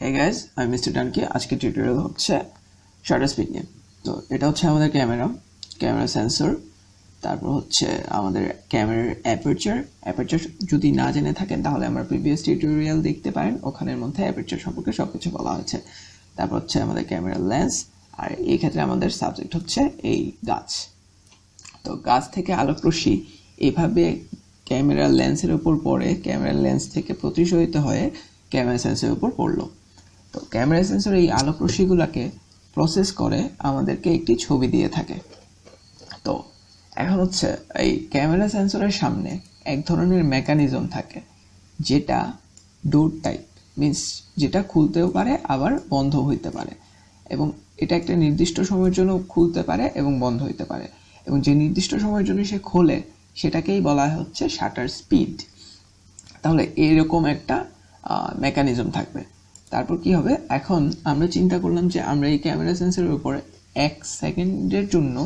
Hey guys আমি mister ডানকে আজকে tutorial হচ্ছে শাটার স্পিড নিয়ে তো এটা হচ্ছে আমাদের ক্যামেরা ক্যামেরা সেন্সর তারপর হচ্ছে আমাদের ক্যামেরার অ্যাপারচার অ্যাপারচার যদি না জেনে থাকেন, তাহলে আমার প্রিভিয়াস টিউটোরিয়াল দেখতে পারেন। ওখানের মধ্যে অ্যাপারচার সম্পর্কে সব কিছু বলা হয়েছে। তারপর হচ্ছে আমাদের ক্যামেরার লেন্স আর এই ক্ষেত্রে আমাদের সাবজেক্ট হচ্ছে এই গাছ। তো গাছ থেকে আলোক রশ্মি এভাবে ক্যামেরার লেন্সের উপর পড়ে ক্যামেরার লেন্স থেকে প্রতিশোধিত হয়ে ক্যামেরা সেন্সরের উপর পড়ল। তো ক্যামেরা সেন্সর এই আলোক রশ্মিগুলোকে প্রসেস করে আমাদেরকে একটি ছবি দিয়ে থাকে। তো এখন হচ্ছে এই ক্যামেরা সেন্সরের সামনে এক ধরনের মেকানিজম থাকে, যেটা ডোর টাইপ মিন্স যেটা খুলতেও পারে, আবার বন্ধ হইতে পারে। এবং এটা একটা নির্দিষ্ট সময়ের জন্য খুলতে পারে এবং বন্ধ হইতে পারে। এবং যে নির্দিষ্ট সময়ের জন্য সে খোলে, সেটাকেই বলা হচ্ছে শাটার স্পিড তাহলে এরকম একটা মেকানিজম থাকবে। তারপর কি হবে? এখন আমরা চিন্তা করলাম যে আমরা এই ক্যামেরা সেন্সরের উপরে এক সেকেন্ডের জন্য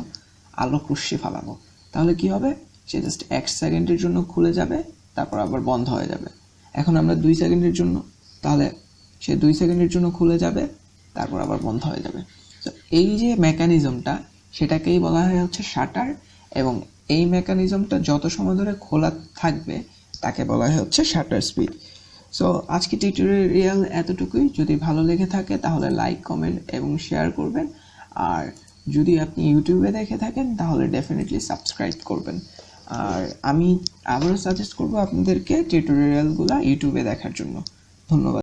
আলোক রশ্মি ফালাবো। তাহলে কি হবে? সে জাস্ট এক সেকেন্ডের জন্য খুলে যাবে, তারপর আবার বন্ধ হয়ে যাবে। এখন আমরা দুই সেকেন্ডের জন্য, তাহলে সে দুই সেকেন্ডের জন্য খুলে যাবে, তারপর আবার বন্ধ হয়ে যাবে। তো এই যে মেকানিজমটা সেটাকেই বলা হয় হচ্ছে শাটার এবং এই মেকানিজমটা যত সময় ধরে খোলা থাকবে, তাকে বলা হয় হচ্ছে শাটার স্পিড সো আজকে টিউটোরিয়াল এতটুকুই। যদি ভালো লেগে থাকে, তাহলে লাইক কমেন্ট এবং শেয়ার করবেন। আর যদি আপনি ইউটিউবে দেখে থাকেন, তাহলে ডেফিনেটলি সাবস্ক্রাইব করবেন। আর আমি আবারও সাজেস্ট করব আপনাদেরকে টিউটোরিয়ালগুলো ইউটিউবে দেখার জন্য। ধন্যবাদ।